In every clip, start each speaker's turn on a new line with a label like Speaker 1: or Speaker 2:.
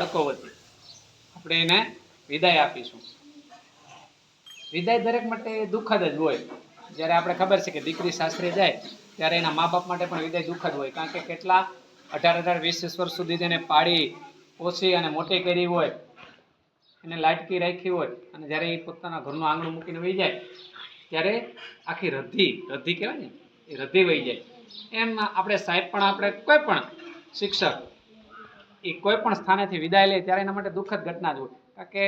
Speaker 1: બાળકો વતી આપણે એને વિદાય આપીશું. વિદાય દરેક માટે દુઃખદ જ હોય. જ્યારે આપણે ખબર છે કે દીકરી સાસરે જાય, ત્યારે એના મા બાપ માટે પણ વિદાય દુઃખદ હોય. કારણ કે કેટલા અઢાર અઢાર વીસ વીસ વર્ષ સુધી તેને પાડી ઓછી અને મોટી કરી હોય. એને લાટકી રાખી હોય. અને જ્યારે એ પોતાના ઘરનું આંગણું મૂકીને વહી જાય, ત્યારે આખી રદ્ધી રદ્ધી કહેવાય ને, એ રદ્ધી વહી જાય. એમ આપણે સાહેબ પણ, આપણે કોઈ પણ શિક્ષક એ કોઈ પણ સ્થાનેથી વિદાય લે ત્યારે એના માટે દુઃખદ ઘટના જ હોય. કારણ કે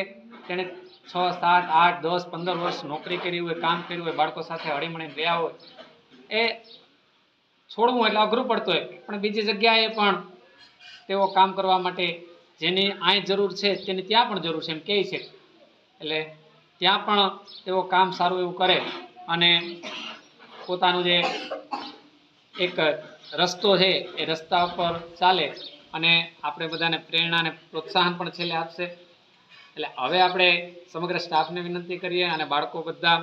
Speaker 1: તેણે છ, સાત, આઠ, દસ, પંદર વર્ષ નોકરી કરી હોય, કામ કર્યું હોય, બાળકો સાથે હળીમળીને રહ્યા હોય. એ છોડવું એટલે અઘરું પડતું હોય. પણ બીજી જગ્યાએ પણ તેઓ કામ કરવા માટે જેની અહીં જરૂર છે તેની ત્યાં પણ જરૂર છે એમ કહે છે. એટલે ત્યાં પણ તેઓ કામ સારું એવું કરે અને પોતાનું જે એક રસ્તો છે એ રસ્તા ઉપર ચાલે અને આપણે બધાને પ્રેરણા અને પ્રોત્સાહન પણ છેલ્લે આપશે. એટલે હવે આપણે સમગ્ર સ્ટાફને વિનંતી કરીએ અને બાળકો બધા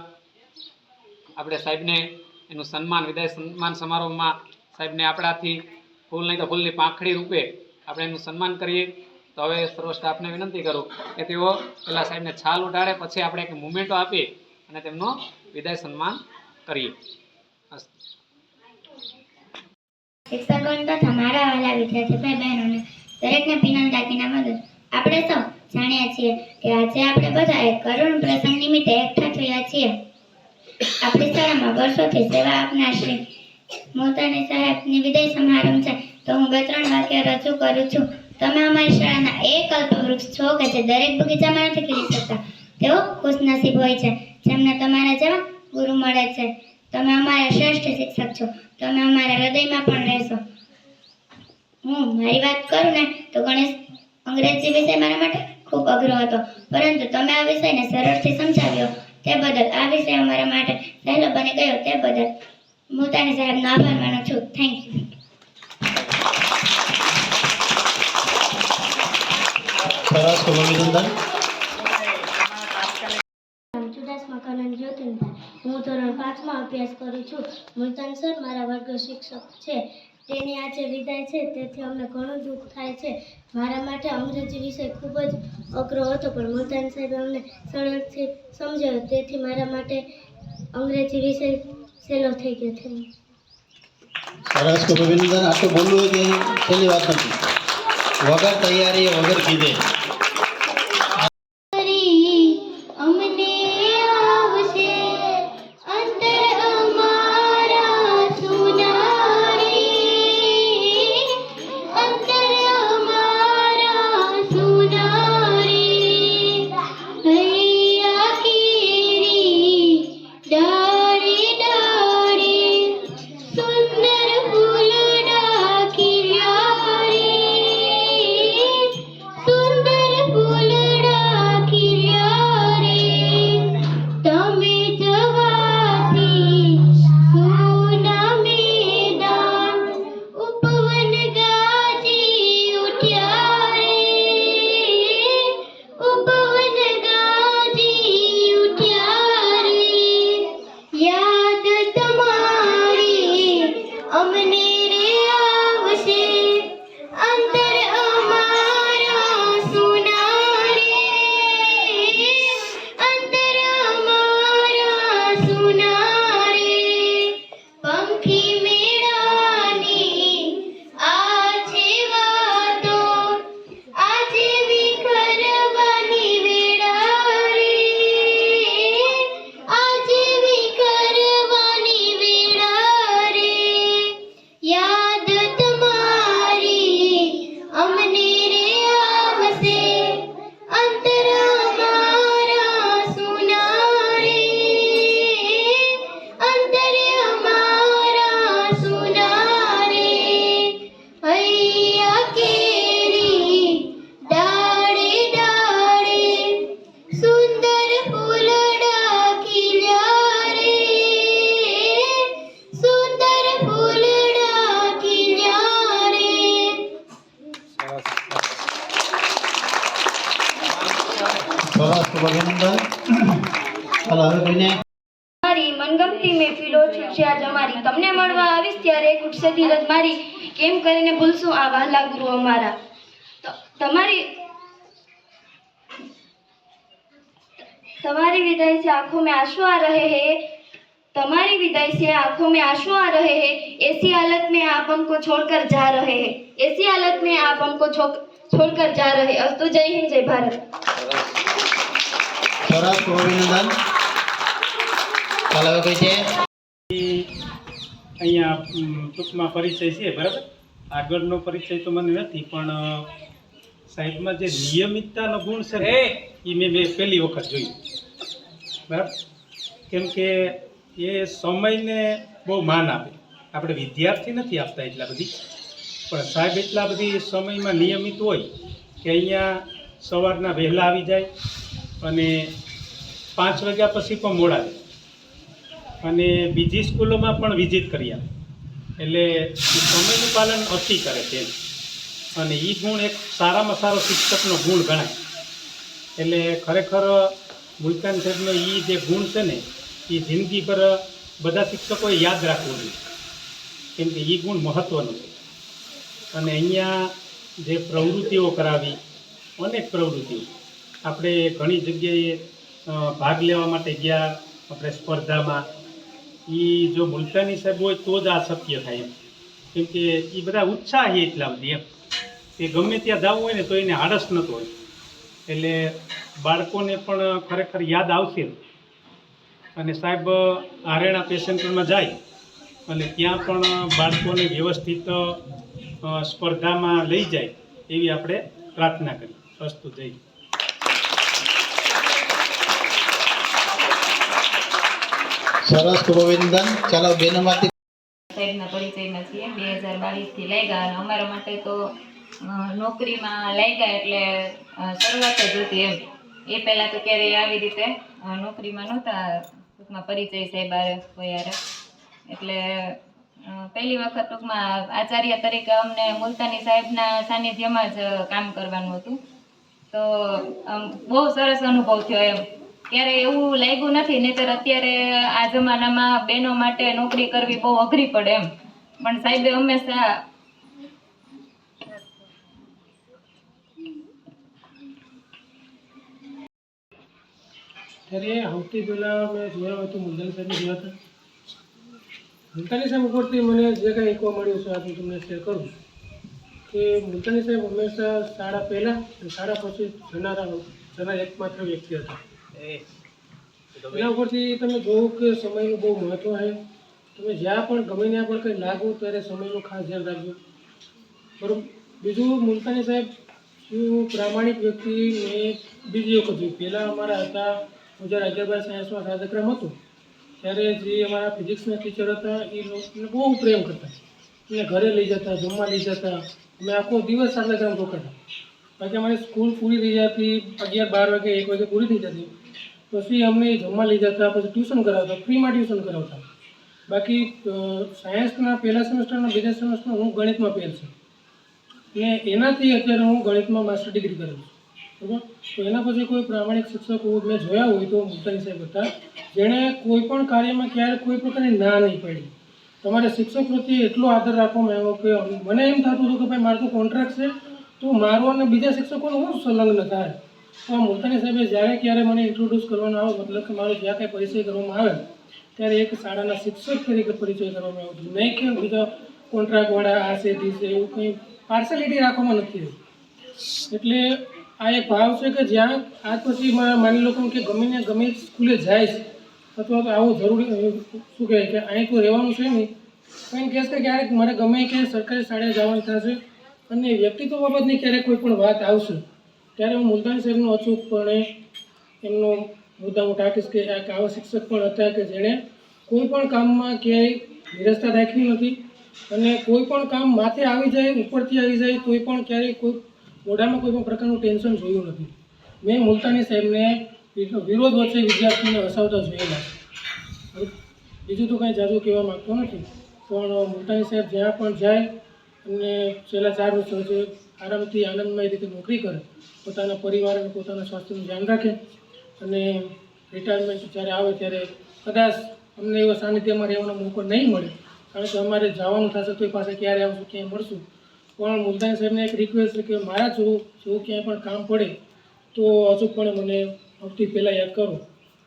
Speaker 1: આપણે સાહેબને એનું સન્માન, વિદાય સન્માન સમારોહમાં સાહેબને આપણાથી ફૂલ નહીં તો ફૂલની પાંખડી રૂપે આપણે એનું સન્માન કરીએ. તો હવે સર્વ સ્ટાફને વિનંતી કરું કે તેઓ પહેલાં સાહેબને છાલ ઉડાડે, પછી આપણે એક મુમેન્ટો આપી અને તેમનો વિદાય સન્માન કરીએ. અસ્તુ.
Speaker 2: શિક્ષકોને તથા મારા વાલા વિદ્યાર્થી ભાઈ બહેનોને દરેકને પિનલ દાગીના મદદ. આપણે સૌ જાણીએ છીએ કે આજે આપણે બધા એક કરુણ પ્રસંગ નિમિત્તે એકઠા થયા છીએ. આપણી શાળામાં વર્ષોથી સેવા આપનાર શ્રી મોતાની સાહેબની વિદાય સમારંભ છે. તો હું બે ત્રણ વાક્ય રજૂ કરું છું. તમે અમારી શાળાના એક કલ્પવૃક્ષ છો કે જે દરેક બગીચામાં નથી ખીલી શકતા? તેઓ ખુશનસીબ હોય છે. જેમને તમારા જેવા ગુરુ મળે છે. તમે અમારા શ્રેષ્ઠ શિક્ષક છો. તમે અમારા હૃદયમાં પણ રહેશો. હું મારી વાત કરું ને તો ગણેશ અંગ્રેજી વિષય મારા માટે ખૂબ અઘરો હતો. પરંતુ તમે આ વિષયને સરળથી સમજાવ્યો. તે બદલ આ વિષય અમારા માટે સહેલો બની ગયો. તે બદલ મોતાની સાહેબનો આભાર માનું છું. થેન્ક યુ
Speaker 3: સરસ અભિનંદન.
Speaker 2: ધોરણ પાંચમાં અભ્યાસ કરું છું. મુલતાન સર, મારા વર્ગ શિક્ષક છે. તેની આજે વિદાય છે. તેથી અમને ઘણું દુઃખ થાય છે. મારા માટે અંગ્રેજી વિષય ખૂબ જ અઘરો હતો, પણ મુલતાન સાહેબ અમને સરળથી સમજાવ્યો. તેથી મારા માટે અંગ્રેજી વિષય સહેલો થઈ ગયો. છે
Speaker 3: સરસ, ખૂબ અભિનંદન. આટલું બોલવું કે છેલ્લી વાત નથી. વગર તૈયારી વગર કીધે રૂપસેથી રજ
Speaker 4: મારી કેમ કરીને ભૂલશું આ વહાલા ગુરુ અમારા તમારી તમારી વિદાય છે આંખો મેં આંસુ આ રહે હે તમારી विदाई से आंखों में आंसू आ रहे हैं ऐसी हालत में आप हमको छोड़कर जा रहे हैं ऐसी हालत में आप हमको छोड़कर जा रहे अस्तु जय हिंद जय भारत
Speaker 5: સરસ અભિનંદન ચાલો હવે છે
Speaker 6: અહીંયા ટૂંકમાં પરિચય છે બરાબર? આગળનો પરિચય તો મને નથી પણ સાહેબમાં જે નિયમિતતાનો ગુણ છે ને એ! મેં મેં પહેલી વખત જોયું. બરાબર? કેમ કે એ સમયને બહુ માન આપે. આપણે વિદ્યાર્થી નથી આપતા એટલા બધી. પણ સાહેબ એટલા બધી સમયમાં નિયમિત હોય કે અહીંયા સવારના વહેલા આવી જાય અને પાંચ વાગ્યા પછી પણ મોડા જાય. અને બીજી સ્કૂલોમાં પણ વિઝિટ કરી આપે. એટલે સમયનું પાલન અતિ કરે છે અને એ ગુણ એક સારામાં સારો શિક્ષકનો ગુણ ગણાય. એટલે ખરેખર મુલતાન સાહેબનો એ જે ગુણ છે ને એ જિંદગીભર બધા શિક્ષકોએ યાદ રાખવું જોઈએ. કેમ કે એ ગુણ મહત્ત્વનો છે. અને અહીંયા જે પ્રવૃત્તિઓ કરાવી, અનેક પ્રવૃત્તિઓ. આપણે ઘણી જગ્યાએ ભાગ લેવા માટે ગયા, આપણે સ્પર્ધામાં. એ જો મુલતાની સાહેબ હોય તો જ આ શક્ય થાય કેમ કે એ બધા ઉત્સાહી એટલા બધી એમ. કે ગમે ત્યાં જવું હોય ને તો એને આળસ નહોતો હોય. એટલે બાળકોને પણ ખરેખર યાદ આવશે. અને સાહેબ આરેણા પેશન્ટમાં જાય અને ત્યાં પણ બાળકોને વ્યવસ્થિત સ્પર્ધામાં લઈ જાય એવી આપણે પ્રાર્થના કરી. અસ્તુ જય
Speaker 5: સરસ અભિનંદન ચાલો બેનોમાંથી
Speaker 7: સાહેબના પરિચયમાં છીએ. બે હજાર બાવીસથી લાગ્યા અને અમારા માટે તો નોકરીમાં લાગ્યા એટલે શરૂઆત જ હતી એમ. એ પહેલાં તો ક્યારેય આવી રીતે નોકરીમાં નહોતા. ટૂંકમાં પરિચય સાહેબ આરે કોઈ આરે એટલે પહેલી વખત ટૂંકમાં આચાર્ય તરીકે અમને મુલતાની સાહેબના સાનિધ્યમાં જ કામ કરવાનું હતું. તો બહુ સરસ અનુભવ થયો એમ. ક્યારે એવું લાગ્યું નથી, નહીંતર અત્યારે આ જમાનામાં બહેનો માટે નોકરી કરવી બહુ અઘરી પડે એમ. પણ સાહેબે હંમેશા
Speaker 8: ત્યારે સૌથી પહેલાં મેં જોયા હતું મુલતાની સાહેબને જોયા હતા. મુલતાની સાહેબ ઉપરથી મને જે કંઈ એકવા મળ્યું છે, આ હું તમને શેર કરું કે મુલતાની સાહેબ હંમેશા શાળા પહેલાં અને શાળા પછી જનારા જનાર એકમાત્ર વ્યક્તિ હતા. એના ઉપરથી તમે જોયું કે સમયનું બહુ મહત્ત્વ છે. તમે જ્યાં પણ ગમે ત્યાં પણ કંઈ લાગો ત્યારે સમયનું ખાસ ધ્યાન રાખજો. બરોબર. બીજું મુલતાની સાહેબ, શું પ્રામાણિક વ્યક્તિ મેં બીજી વખત જોયું પહેલાં અમારા હતા હું જ્યારે અગિયાર સાયન્સમાં કાર્યક્રમ હતો. ત્યારે જે અમારા ફિઝિક્સના ટીચર હતા, એ લોકોને બહુ પ્રેમ કરતા. એને ઘરે લઈ જતા, જમવા લઈ જતા. અમે આખો દિવસ કાર્યક્રમ રોકાતા. બાકી અમારી સ્કૂલ પૂરી થઈ જતી, અગિયાર, બાર વાગે, એક વાગે પૂરી થઈ જતી. પછી અમને જમવા લઈ જતા, પછી ટ્યુશન કરાવતા, ફ્રીમાં ટ્યુશન કરાવતા. બાકી સાયન્સના પહેલા સેમેસ્ટરના બીજા સેમેસ્ટરમાં હું ગણિતમાં ફેલ છું. ને એનાથી અત્યારે હું ગણિતમાં માસ્ટર ડિગ્રી કરેલું છું. બરાબર? તો એના પછી કોઈ પ્રામાણિક શિક્ષકો મેં જોયા હોય તો મુલતાની સાહેબ હતા. જેણે કોઈ પણ કાર્યમાં ક્યારે કોઈ પ્રકારની ના નહીં પડી. તમારે શિક્ષક પ્રત્યે એટલો આદર રાખવામાં આવ્યો કે મને એમ થતું હતું કે ભાઈ, મારું તો કોન્ટ્રાક્ટ છે તો મારો અને બીજા શિક્ષકોનો હું સંલગ્ન થાય? તો આ મુલતાની સાહેબે જ્યારે ક્યારે મને ઇન્ટ્રોડ્યુસ કરવાનો આવે, મતલબ કે મારો જ્યાં કાંઈ પરિચય કરવામાં આવે, ત્યારે એક શાળાના શિક્ષક તરીકે પરિચય કરવામાં આવ્યો હતો નહીં કે બીજા કોન્ટ્રાક્ટવાળા આ છે ધી છે, એવું કંઈ પાર્સલિટી રાખવામાં નથી એટલે આ એક ભાવ છે કે જ્યાં આ પછી માની લો કે ગમે ને ગમે સ્કૂલે જાય છે, અથવા તો આવું જરૂરી શું કહે કે અહીં તો રહેવાનું છે નહીં. પણ કહેશે કે ક્યારેક મારે ગમે કે સરકારી શાળાએ જવાનું થશે અને વ્યક્તિત્વ બાબતની ક્યારેક કોઈ પણ વાત આવશે, ત્યારે હું મુલતાની સાહેબનો અચૂકપણે એમનો મુદ્દા હું ટાંકીશ કે એક આવા શિક્ષક પણ હતા કે જેણે કોઈ પણ કામમાં ક્યાંય નિરસ્તા રાખી નથી અને કોઈ પણ કામ માથે આવી જાય, ઉપરથી આવી જાય, તોય પણ ક્યારેય કોઈ મોઢામાં કોઈ પણ પ્રકારનું ટેન્શન જોયું નથી. મેં મુલતાની સાહેબને વિરોધ વચ્ચે વિદ્યાર્થીઓને હસાવતા જોયેલા. બીજું તો કાંઈ જાજુ કહેવા માગતો નથી, પણ મુલતાની સાહેબ જ્યાં પણ જાય અને છેલ્લા ચાર વર્ષ છે આરામથી આનંદમય રીતે નોકરી કરે, પોતાના પરિવાર અને પોતાના સ્વાસ્થ્યનું ધ્યાન રાખે અને રિટાયરમેન્ટ જ્યારે આવે ત્યારે કદાચ અમને એવા સાનિધ્યમાં રહેવાનો મોકો નહીં મળે. કારણ કે અમારે જવાનું થશે તો એ પાસે ક્યારે આવશું, ક્યાંય મળશું? પણ મુલતાની સાહેબને એક રિક્વેસ્ટ છે કે મારા જો જેવું ક્યાંય પણ કામ પડે, તો અચૂકપણે મને સૌથી પહેલાં યાદ કરો.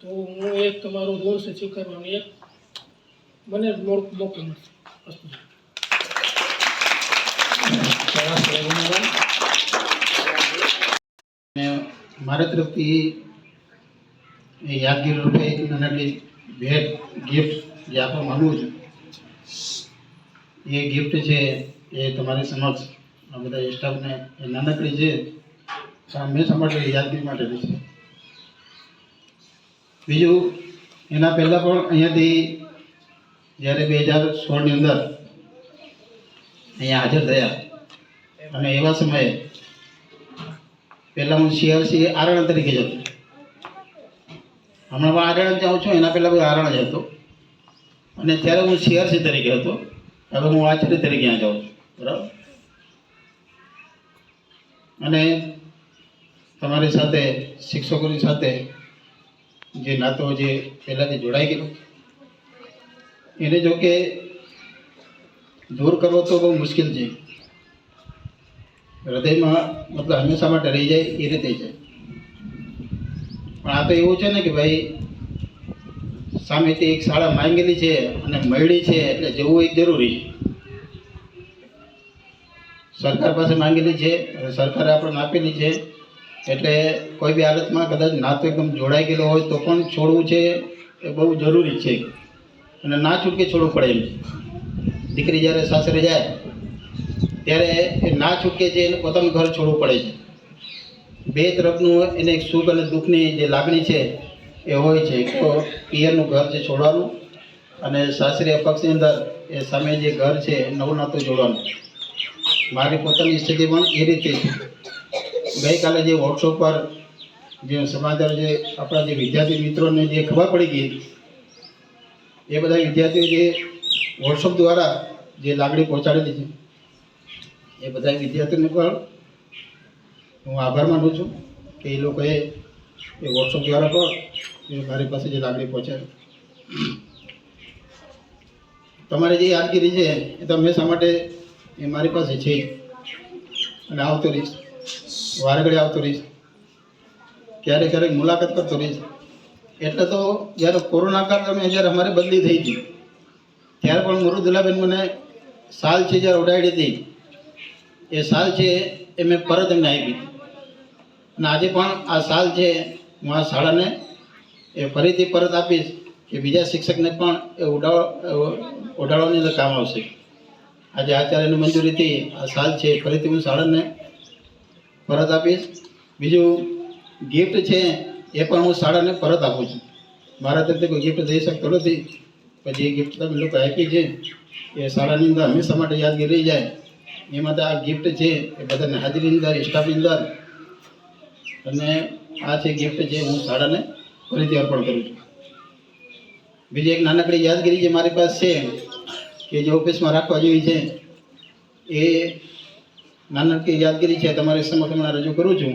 Speaker 8: તો હું એક તમારો રોલ છે કરવાનો એક મને મોકો મળશે. અસ્તુ.
Speaker 5: મારા તરફથી યાદગીર રૂપે એક નાનકડી ભેટ ગિફ્ટ જે આપવા માગું છું. એ ગિફ્ટ છે એ તમારી સમક્ષ આ બધા સ્ટાફને એ નાનકડી છે મેં માટે યાદગીરી માટે છે. બીજું, એના પહેલાં પણ અહીંયાથી જ્યારે બે હજાર સોળની અંદર અહીંયા હાજર થયા. અને એવા સમયે પહેલાં હું સીઆરસી આરણ તરીકે જતો. હમણાં પણ આરણ જાઉં છું એના પહેલાં બધું આરણ જ હતો. અને ત્યારે હું સીઆરસી તરીકે હતો. હવે હું આચાર્ય તરીકે ત્યાં જાઉં છું. બરાબર? અને તમારી સાથે, શિક્ષકોની સાથે જે નાતો જે પહેલાંથી જોડાઈ ગયેલો, એને જો કે દૂર કરવો તો બહુ મુશ્કેલ છે. હૃદયમાં મતલબ હંમેશા માટે રહી જાય એ રીતે છે. પણ આ તો એવું છે ને કે ભાઈ, સામેથી એક શાળા માંગેલી છે અને મળી છે એટલે જવું એક જરૂરી છે. સરકાર પાસે માંગેલી છે અને સરકારે આપણને આપેલી છે. એટલે કોઈ બી હાલતમાં કદાચ નાતો એકદમ જોડાઈ ગયેલો હોય તો પણ છોડવું છે એ બહુ જરૂરી છે. અને ના છૂટકે છોડવું પડે એમ. દીકરી જ્યારે સાસરે જાય ત્યારે એ ના છૂટકે છે એને પોતાનું ઘર છોડવું પડે છે. બે તરફનું એને એક સુખ અને દુઃખની જે લાગણી છે એ હોય છે. તો પિયરનું ઘર છે છોડવાનું અને સાસરી પક્ષની અંદર એ સામે જે ઘર છે નવું નાતું જોડવાનું. મારી પોતાની સ્થિતિ પણ એ રીતે છે. ગઈકાલે જે વોટ્સઅપ પર જે સમાચાર જે આપણા જે વિદ્યાર્થી મિત્રોને જે ખબર પડી ગઈ એ બધા વિદ્યાર્થીઓ જે વોટ્સઅપ દ્વારા જે લાગણી પહોંચાડેલી છે. એ બધા વિદ્યાર્થીઓને પણ હું આભાર માનું છું કે એ લોકોએ એ વોટ્સઅપ દ્વારા પણ મારી પાસે જે લાગણી પહોંચાડી. તમારી જે યાદગીરી છે એ તો હંમેશા માટે એ મારી પાસે છે? અને આવતો રહીશ વારે ઘડી આવતો રહીશ ક્યારેક ક્યારેક મુલાકાત કરતો રહીશ એટલે તો જ્યારે કોરોના તમે જ્યારે અમારે બદલી થઈ હતી, ત્યારે પણ મૃદુલાબેન મને સાલ છે જ્યારે ઉડાડી હતી એ સાલ છે એ મેં પરત એમને આપી અને આજે પણ આ સાલ છે હું આ શાળાને એ ફરીથી પરત આપીશ કે બીજા શિક્ષકને પણ એ ઉડાવ ઉડાડવાની અંદર કામ આવશે. આજે આચાર્યની મંજૂરીથી આ સાલ છે ફરીથી હું શાળાને પરત આપીશ. બીજું ગિફ્ટ છે એ પણ હું શાળાને પરત આપું છું. મારા તરફથી કોઈ ગિફ્ટ દઈ શકતો નથી. પછી એ ગિફ્ટ તમે લોકો આપી છે. એ શાળાની અંદર હંમેશા માટે યાદગીરી રહી જાય. એ તો આ ગિફ્ટ છે, એ બધાને હાજરી અંદર સ્ટાફની અંદર. અને આ છે ગિફ્ટ છે હું શાળાને ફરીથી અર્પણ કરું છું. બીજી એક નાનકડી યાદગીરી જે મારી પાસે છે, કે જે ઓફિસમાં રાખવા જેવી છે, એ નાનકડી યાદગીરી છે, તમારી સમક્ષ હમણાં રજૂ કરું છું.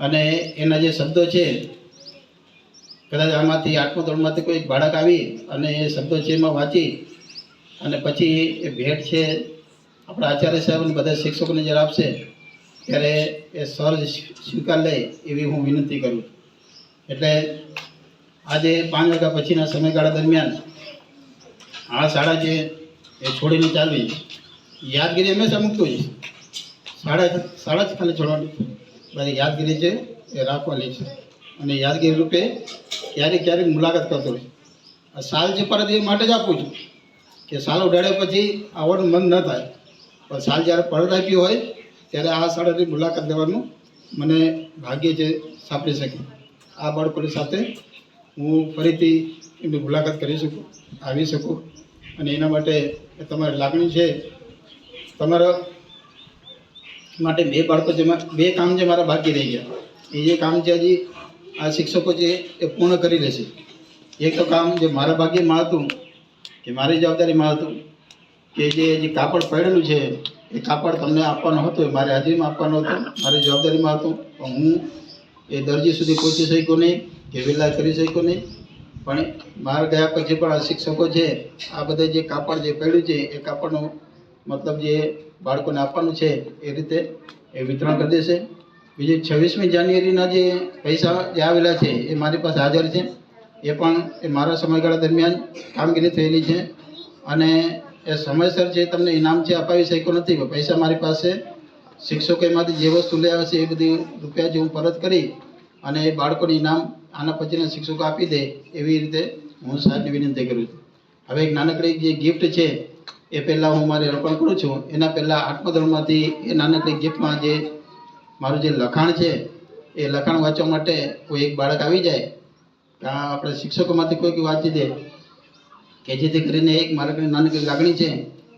Speaker 5: અને એના જે શબ્દો છે, કદાચ આમાંથી આઠમો ધોરણમાંથી કોઈ બાળક આવી અને એ શબ્દો છે એમાં વાંચી અને પછી એ ભેટ છે આપણા આચાર્ય સાહેબ અને બધા શિક્ષકોને જ્યારે આપશે, ત્યારે એ સર સ્વીકાર લે એવી હું વિનંતી કરું એટલે આજે પાંચ વાગ્યા પછીના સમયગાળા દરમિયાન આ શાળા છે એ છોડીને ચાલવી, યાદગીરી હંમેશા મૂકતું જ શાળા શાળા જ ખાલી છોડવાની બધી યાદગીરી છે એ રાખવાની છે. અને યાદગીરી રૂપે ક્યારેક ક્યારેક મુલાકાત કરતો હોય આ સાલ જે પરત એ માટે જ આપું છું કે સાલ ઉડાડ્યા પછી આવવાનું મન ન થાય. પણ સાલ જ્યારે પરત આપ્યું હોય, ત્યારે આ શાળાની મુલાકાત લેવાનું મને ભાગ્ય છે સાંપડી શકે. આ બાળકોની સાથે હું ફરીથી એમની મુલાકાત કરી શકું, આવી શકું અને એના માટે તમારી લાગણી છે. તમારા માટે બે બાળકો જેમાં બે કામ જે મારા બાકી રહી ગયા. એ જે કામ છે હજી આ શિક્ષકો છે એ પૂર્ણ કરી લેશે. એક તો કામ જે મારા ભાગ્યમાં હતું, કે મારી જવાબદારીમાં હતું કે જે જે કાપડ પડેલું છે, એ કાપડ તમને આપવાનો હતો મારી હાજરીમાં આપવાનો હતો, મારી જવાબદારીમાં હતું. પણ હું એ દરજી સુધી પહોંચી શક્યો નહીં, કે વહેલા કરી શક્યો નહીં. પણ બહાર ગયા પછી પણ આ શિક્ષકો છે, આ બધા જે કાપડ જે પડ્યું છે, એ કાપડનું મતલબ જે બાળકોને આપવાનું છે, એ રીતે એ વિતરણ કરી દેશે. બીજી છવ્વીસમી જાન્યુઆરીના જે પૈસા જે આવેલા છે, એ મારી પાસે હાજર છે. એ પણ એ મારા સમયગાળા દરમિયાન કામગીરી થયેલી છે. અને એ સમયસર જે તમને ઇનામ છે અપાવી શક્યો નથી પૈસા મારી પાસે શિક્ષકોમાંથી જે વસ્તુ લઈ આવે છે એ બધી રૂપિયા જે હું પરત કરી અને એ બાળકોને ઇનામ આના પછીના શિક્ષકો આપી દે, એવી રીતે હું સાહેબને વિનંતી કરું છું. હવે એક નાનકડી જે ગિફ્ટ છે, એ પહેલાં હું મારે અર્પણ કરું છું. એના પહેલાં આઠમા ધોરણમાંથી એ નાનકડી ગિફ્ટમાં જે મારું જે લખાણ છે, એ લખાણ વાંચવા માટે કોઈ એક બાળક આવી જાય, કાં આપણે શિક્ષકોમાંથી કોઈક વાંચી દે કે જેથી કરીને એક મારા નાનકડી લાગણી છે,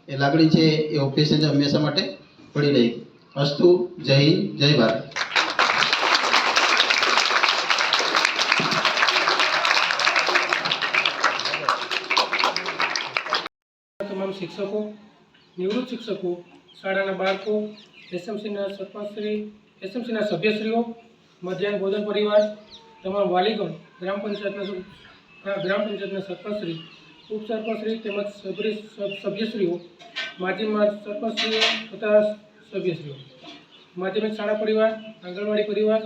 Speaker 5: એ લાગણી છે એ ઓફિસે હંમેશા માટે પડી રહી. અસ્તુ, જય હિન્દ, જય ભારત.
Speaker 8: તમામ શિક્ષકો, નિવૃત્ત શિક્ષકો, શાળાના બાળકો, એસએમસીના સરપંચશ્રી, એસએમસીના સભ્યશ્રીઓ, મધ્યાહન ભોજન પરિવાર, તમામ વાલીગણ, ગ્રામ પંચાયતના ગ્રામ પંચાયતના સરપંચશ્રી ઉપસરપંચશ્રી તેમજ સભ્ય, સભ્યશ્રીઓ માધ્યમમાં સરપંચશ્રીઓ તથા સભ્યશ્રીઓ, માધ્યમિક શાળા પરિવાર, આંગણવાડી પરિવાર,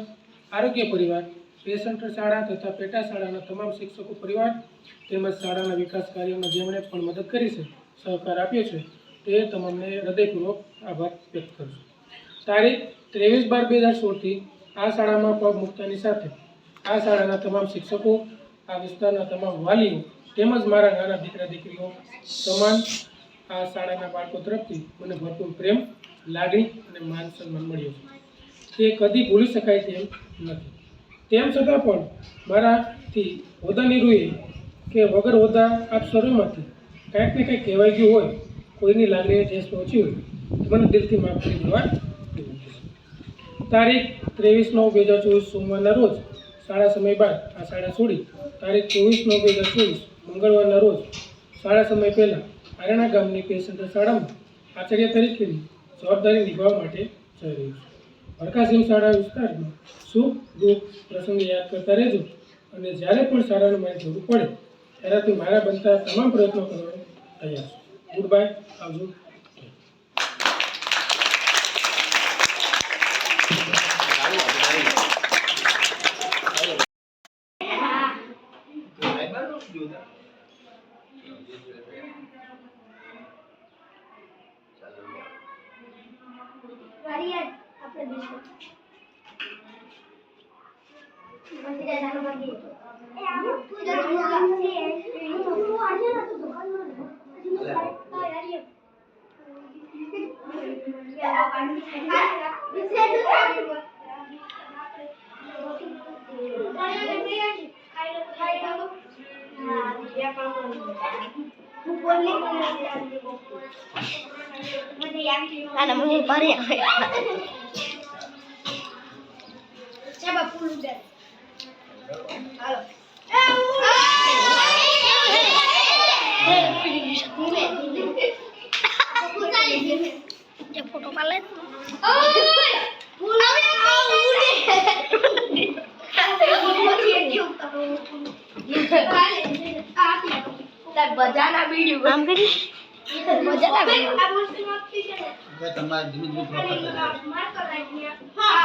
Speaker 8: આરોગ્ય પરિવાર, પેશન્ટ શાળા તથા પેટા શાળાના તમામ શિક્ષકો પરિવાર તેમજ શાળાના વિકાસ કાર્યોમાં જેમણે પણ મદદ કરી છે, સહકાર આપ્યો છે, તે તમામને હૃદયપૂર્વક આભાર વ્યક્ત કરું છું. તારીખ ત્રેવીસ બાર બે હજાર સોળથી આ શાળામાં પગ મૂકતાની સાથે આ શાળાના તમામ શિક્ષકો, આ વિસ્તારના તમામ વાલીઓ તેમજ મારા નાના દીકરા દીકરીઓ સમાન આ શાળાના બાળકો તરફથી મને ભરપૂર પ્રેમ, લાગણી અને માન સન્માન મળ્યો છે. તે કદી ભૂલી શકાય તેમ નથી. તેમ છતાં પણ મારાથી હોદ્દાની રૂએ કે વગર હોદા આપ સર્વેમાંથી કાંઈક ને કંઈક કહેવાઈ ગયું હોય, કોઈની લાગણીએ ઠેસ પહોંચી હોય, તો મને દિલથી માફ કરી દેવા તારીખ ત્રેવીસ નવ બે હજાર ચોવીસ સોમવારના રોજ શાળા સમય બાદ આ શાળા છોડી તારીખ ચોવીસ નવ બે હજાર ચોવીસ મંગળવારના રોજ શાળા સમય પહેલાં આરણા ગામની પેસેન્ટર શાળામાં આચાર્ય તરીકેની જવાબદારી નિભાવવા માટે જઈ રહ્યું છું. હરકાસિંહ શાળા વિસ્તારમાં સુખ દુઃખ પ્રસંગે યાદ કરતા રહેજો અને જ્યારે પણ શાળાનું મારી જરૂર પડે ત્યારે મારા બનતા તમામ પ્રયત્નો કરવા તૈયાર છું. ગુડ બાય આવજો.
Speaker 2: આના મને ભરી ફોટો પાલે બજાના વિડિયો આમ કરી બજાના વિડિયો
Speaker 5: હવે તમારે ધીમે ધીમે જાઓ. હા,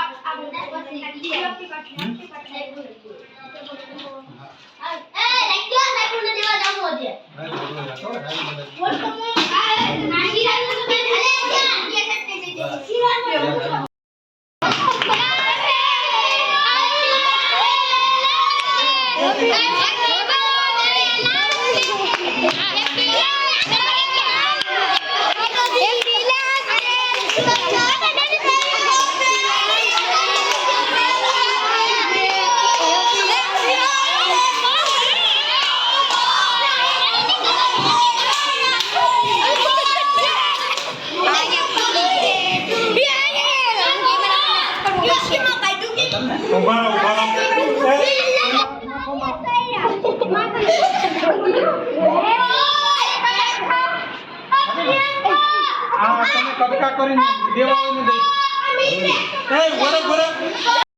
Speaker 6: તમે કટકા કરીને દેવા હોય ને દઈ. એ, ઊભા રહો, ઊભા રહો.